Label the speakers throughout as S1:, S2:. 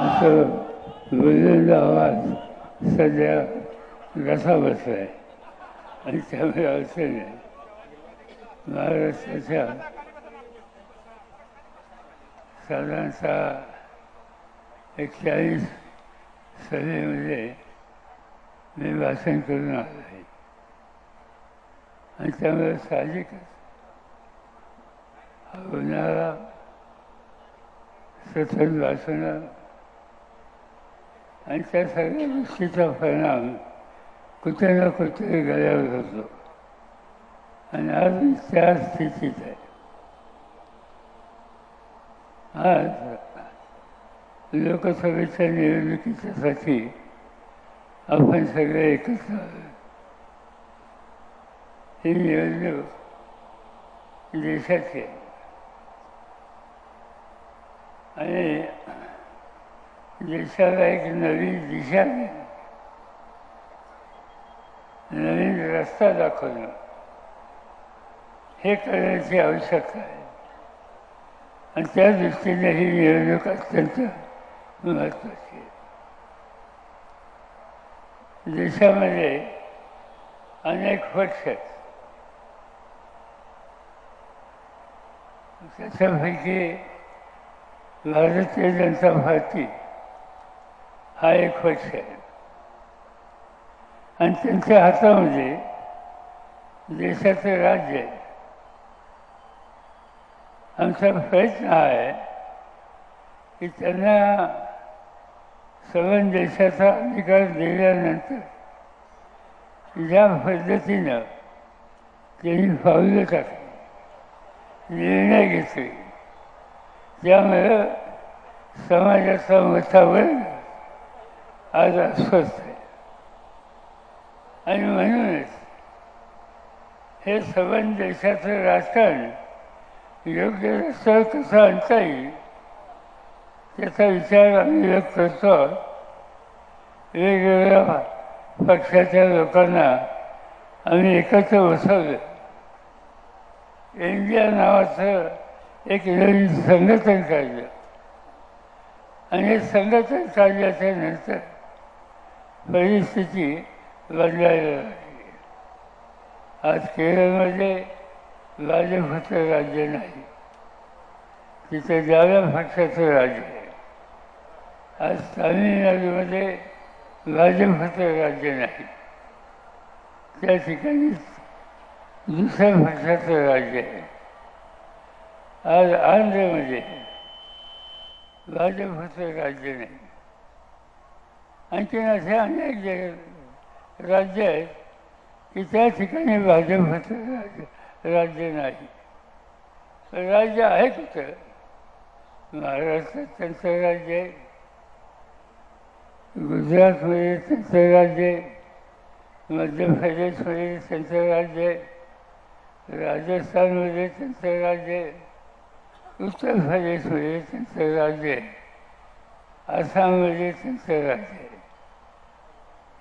S1: असं वेगवेगळा आवाज सध्या रसा बसला आहे आणि त्यामुळे अडचण आहे महाराष्ट्राच्या साधारणतः एक चाळीस सभेमध्ये मी भाषण करून आलो आहे आणि त्यामुळे साहजिकच हा उन्हाळा सतत भाषणं आणि त्या सगळ्या गोष्टीचा परिणाम कुठे ना कुठे गळ्यावर होतो आणि आज मी त्या स्थितीत आहे. आज लोकसभेच्या निवडणुकीच्यासाठी आपण सगळे एकत्र ही निवडणूक देशाची आहे. आणि देशाला एक नवी दिशा देणं नवीन रस्ता दाखवणं. हे करण्याची आवश्यकता आहे. आणि त्या दृष्टीने ही निवडणूक अत्यंत महत्त्वाची आहे. देशामध्ये अनेक पक्ष आहेत. त्याच्यापैकी भारतीय जनता पार्टी हा एक पक्ष आहे आणि त्यांच्या हातामध्ये देशाचं राज्य आहे. आमचा प्रयत्न हा आहे की त्यांना सवन देशाचा अधिकार दिल्यानंतर ज्या पद्धतीनं त्यांनी पावलं टाकली निर्णय घेतले त्यामुळं समाजाचा मतावर आज अस्वस्थ आहे. आणि म्हणूनच हे सबंध देशाचं राजकारण योग्य रस्त्यावर कसं आणता येईल त्याचा विचार आम्ही व्यक्त करतो. वेगवेगळ्या पक्षाच्या लोकांना आम्ही एकत्र बसवलं. इंडिया नावाचं एक नवीन संघटन काढलं. आणि हे संघटन काढल्याच्या नंतर परिस्थिती बदलायला लागली. आज केरळमध्ये भाजपचं राज्य नाही. तिथे डाव्या पक्षाचं राज्य आहे. आज तामिळनाडूमध्ये भाजपचं राज्य नाही. त्या ठिकाणी दुसऱ्या पक्षाचं राज्य आहे. आज आंध्रमध्ये भाजपचं राज्य नाही. आणखीन असे अनेक जे राज्य आहेत की त्या ठिकाणी भाजपचं राज्य राज्य नाही. राज्य आहे कुठं महाराष्ट्रात त्यांचं राज्य आहे. गुजरातमध्ये त्यांचं राज्य आहे. मध्य प्रदेशमध्ये त्यांचं राज्य आहे. राजस्थानमध्ये त्यांचं राज्य आहे. उत्तर प्रदेशमध्ये त्यांचं राज्य आहे. आसाममध्ये त्यांचं राज्य आहे.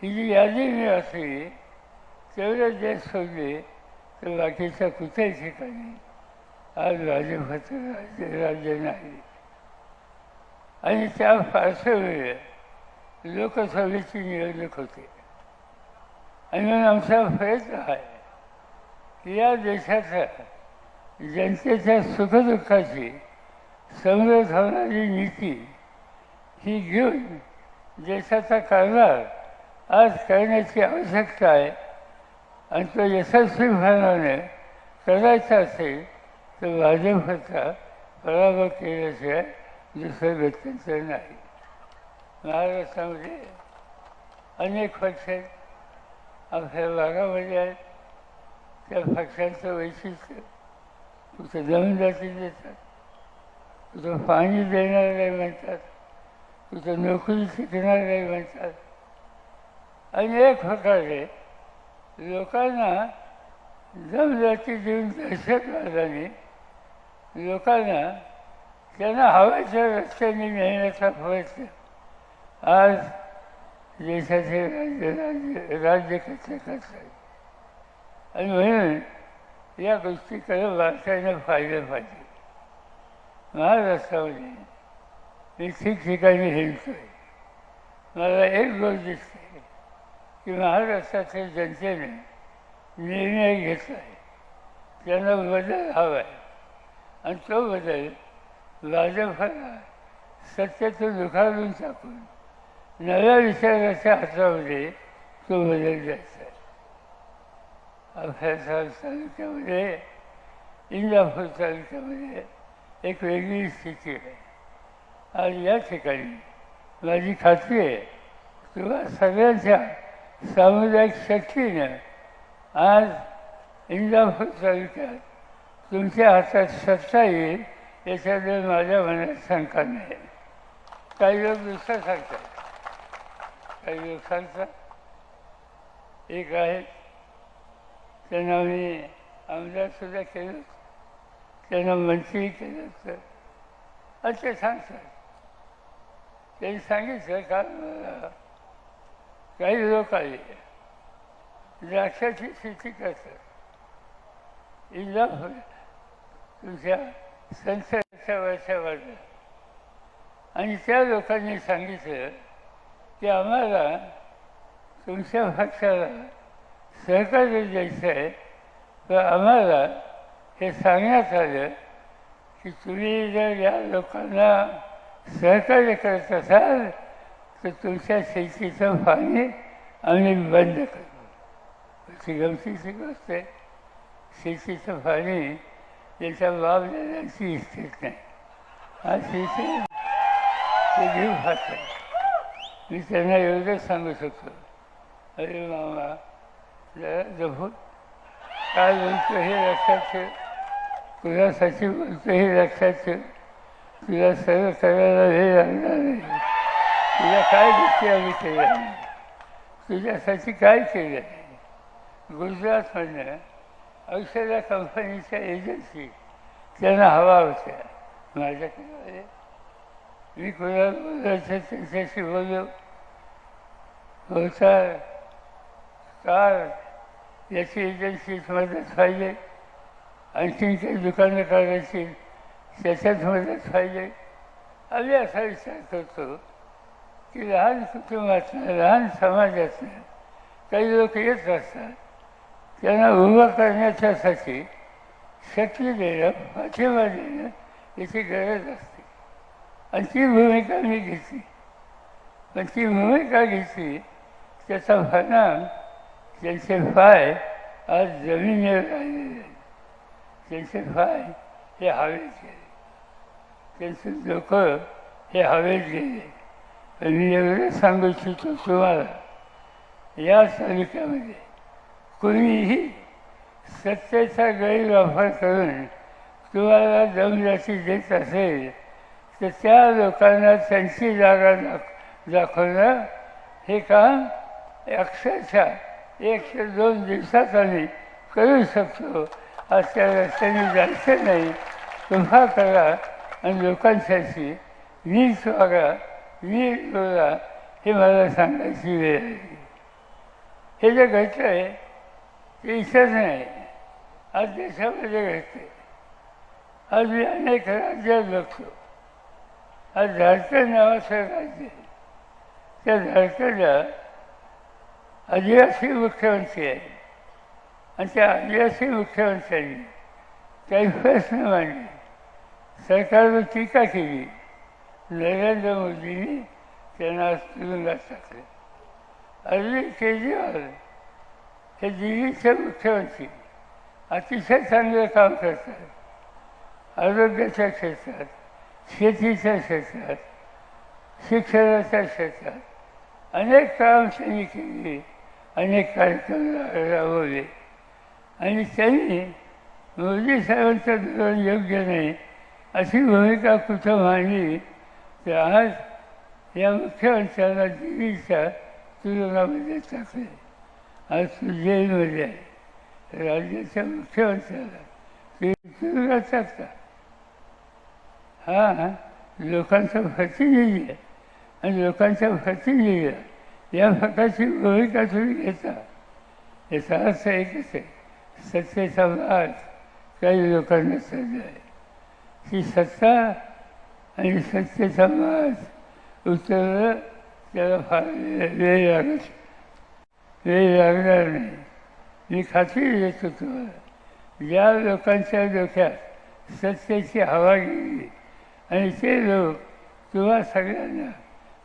S1: ही जी यादी मी असली तेवढं देश सोडले तर बाकीच्या कुठल्या ठिकाणी. आज भाजपचं राज्य राज्य नाही. आणि त्या फारसं वेळ लोकसभेची निवडणूक होते. आणि म्हणून आमचा प्रयत्न आहे की या देशाच्या जनतेच्या सुखदुःखाची समृद्ध होणारी नीती ही घेऊन देशाचा कारभार आज करण्याची आवश्यकता आहे. आणि तो यशस्वी भावनाने करायचा असेल तर भाजपचा पराभव केल्याशिवाय दुसरं व्यक्तीचं नाही. महाराष्ट्रामध्ये अनेक पक्ष आहेत. आपल्या भागामध्ये आहेत. त्या पक्षांचं वैशिष्ट्य कुठं जमीनदाती देतात कुठं पाणी देणार नाही म्हणतात कुठं नोकरी शिकणार नाही म्हणतात आणि एक प्रकारे लोकांना जमजाती देऊन दहशतवादाने लोकांना त्यांना हवेच्या रस्त्याने नेण्याचा प्रयत्न. आज देशाचे राज्य राज्य राज्य कसे करतात? आणि म्हणून या गोष्टीकडे वारसाने फायदे पाहिजे. महाराष्ट्रामध्ये मी ठिकठिकाणी हिंडतोय. मला एक गोष्ट दिसते. की महाराष्ट्राच्या जनतेने निर्णय घेतला आहे त्यांना बदल हवा आहे आणि तो बदल भाजपला सत्यातून दुखावून टाकून नव्या विचाराच्या हातामध्ये तो बदल जायचा आहे. आपल्या तालुक्यामध्ये इंदापूर तालुक्यामध्ये एक वेगळी स्थिती आहे. आज या ठिकाणी माझी खात्री आहे किंवा सगळ्यांच्या सामुदायिक शक्तीनं आज इंदापूर तालुक्यात तुमच्या हातात सत्ता येईल याच्याबद्दल माझ्या मनात शंका नाही. काही लोक दुसरं सांगतात काही लोक सांगतात एक आहे त्यांना मी आमदारसुद्धा केलं त्यांना मंत्री केलं तर असे सांगतात त्यांनी सांगितलं काल काही लोक आले द्राक्षाची शेती करतात इंदापूर तुमच्या संसदेच्या वर्षावर आणि त्या लोकांनी सांगितलं की आम्हाला तुमच्या पक्षाला सहकार्य द्यायचं आहे. तर आम्हाला हे सांगण्यात आलं की तुम्ही जर या लोकांना सहकार्य करत असाल तर तुमच्या शेतीचं पाणी आम्ही बंद करतो गमतीची गोष्ट आहे. शेतीचं पाणी त्याच्या बाब देण्याची इच्छित नाही. हा शेती ते घेऊ खात मी त्यांना एवढंच सांगू शकतो. अरे मामा जरा जपून काय बोलतो हे लक्षात ठेव. तुझ्यासाठी बोलतो हे लक्षात ठेव. तुला सर्व करायला हे लागणार नाही तुझ्या काय गोष्टी आम्ही केल्या? तुझ्यासाठी काय केलं? नाही गुजरातमधनं औषध कंपनीच्या एजन्सी त्यांना हवा होत्या. माझ्याकडे मी कोणाला बोलायचं त्यांच्याशी बोललो. होता कार याची एजन्सीत मदत पाहिजे आणखीन काही दुकानं काढायची त्याच्यात मदत पाहिजे आम्ही असा विचार करतो. की लहान कुटुंबातनं लहान समाजातनं काही लोक येत असतात. त्यांना उभं करण्याच्यासाठी शक्ती देणं पाठिंबा देणं याची गरज असते. आणि ती भूमिका मी घेतली पण ती भूमिका घेतली त्याचा परिणाम त्यांचे पाय आज जमिनीवर राहिलेले आहेत. त्यांचे पाय हे हवेत गेले. त्यांचे डोकं हे हवेत गेले. वेगळे मी सांगू इच्छितो तुम्हाला या तालुक्यामध्ये कोणीही सत्तेचा गैरवापर करून तुम्हाला दमदाटी देत असेल तर त्या लोकांना त्यांची जागा दाख दाखवणं हे काम अक्षरशः एकशे दोन दिवसात आम्ही करू शकतो अशा त्या रस्त्याने जायचं नाही. तुम्हा करा आणि लोकांसाठी वीज वागा. वीर बोला हे मला सांगायची वेळ आहे. हे जे घडतं आहे ते इथंच नाही. आज देशामध्ये घडते आज मी अनेक राज्यात बघतो. आज झारखंड नावाचं राज्य त्या झारखंडला आदिवासी मुख्यमंत्री आहे. आणि त्या आदिवासी मुख्यमंत्र्यांनी काही प्रश्न मांडले. सरकारवर टीका केली. नरेंद्र मोदींनी त्यांना आज तुरुंगात टाकले अरविंद केजरीवाल हे दिल्लीचे मुख्यमंत्री अतिशय चांगलं काम करतात. आरोग्याच्या क्षेत्रात शेतीच्या क्षेत्रात शिक्षणाच्या क्षेत्रात अनेक काम त्यांनी केले अनेक कार्यक्रम राबवले. आणि त्यांनी मोदी साहेबांचं धोरण योग्य नाही अशी भूमिका कुठं मांडली तर आज या मुख्य मुख्यमंत्र्यांना दिल्लीच्या तुरुंगामध्ये टाकले आज तो आहे राज्याच्या मुख्यमंत्र्याला ते तुरुंगात टाकतात हा लोकांचा प्रतिनिधी आहे आणि लोकांच्या प्रतिनिधीला या प्रकारची भूमिका तुम्ही घेता याचा अर्थ एकच आहे सत्तेचा मार्ग काही लोकांना चालला आहे ती सत्ता आणि सत्य समाज उतरलं त्याला फार वेळ लागत वेळ लागणार नाही. मी खात्री देतो तुम्हाला ज्या लोकांच्या डोक्यात सत्तेची हवा गेली आणि ते लोक तुम्हा सगळ्यांना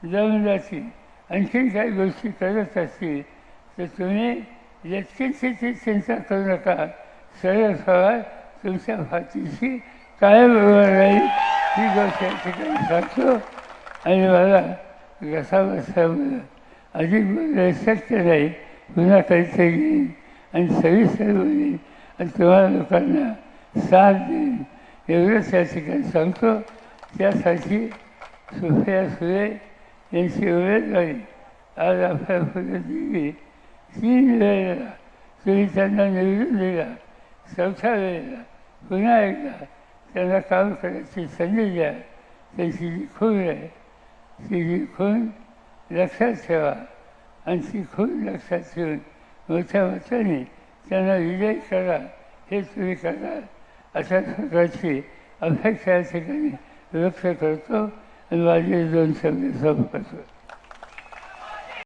S1: जमून जातील आणखीन काही गोष्टी करत असतील तर तुम्ही यत्किंचित चिंता करू नका. सरळ सवाल तुमच्या भातीशी कायम राहील. ही गोष्ट या ठिकाणी सांगतो आणि मला घसा बसा अधिक बोलणं शक्य नाही पुन्हा काहीतरी घेईन आणि सविस्तर बोलेन. आणि तुम्हाला लोकांना साथ देईन. एवढंच या ठिकाणी सांगतो. त्यासाठी सुफिया सुरे यांची उमेदवारी आज आपल्या पुढे दिली तीन वेळेला तुम्ही त्यांना निवडून दिला. चौथ्या वेळेला पुन्हा एकदा त्यांना काम करायची संधी द्या त्यांची जी खून आहे ती जी खून लक्षात ठेवा आणि ती खूण लक्षात ठेवून मोठ्या मताने त्यांना विजय करा हे तुम्ही करा अशा प्रकारची अपेक्षा या ठिकाणी व्यक्त करतो आणि माझे दोन शब्द संपतो